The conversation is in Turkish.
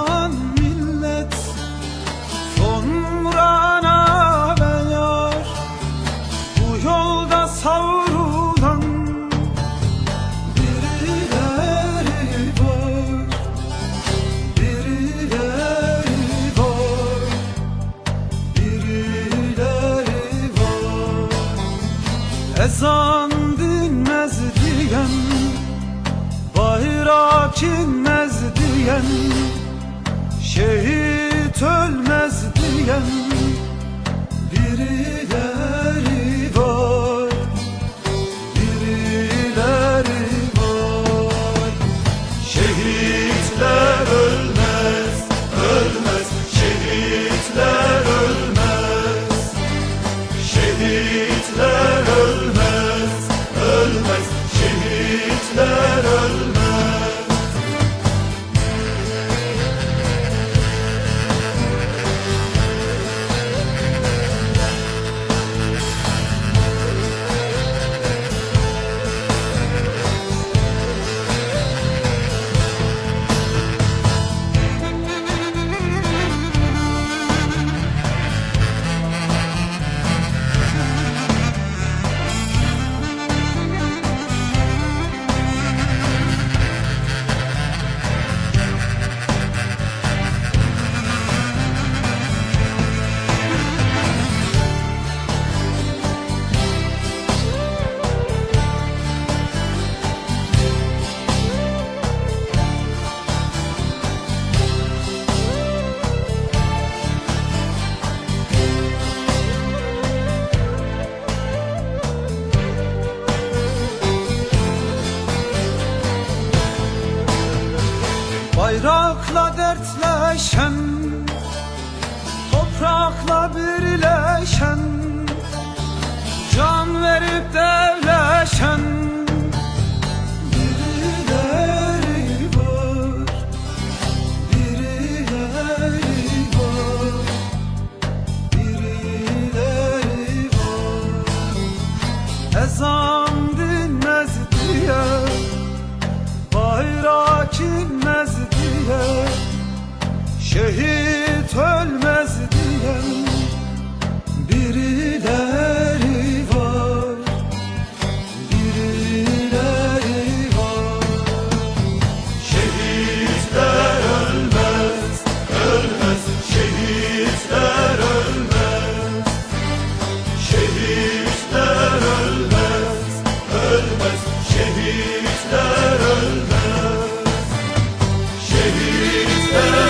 aman millet. Sonra ne Bu yolda savrulan Birileri var. Birileri var. Birileri var. Ezan dinmez diyen Bayrak inmez diyen Şehit ölmez Bayrakla dertleşen Toprakla birleşen. Şehit ölmez diyen birileri var. Birileri var. Şehitler ölmez, ölmez. Şehitler ölmez. Şehitler ölmez, ölmez. Şehitler ölmez. Şehitler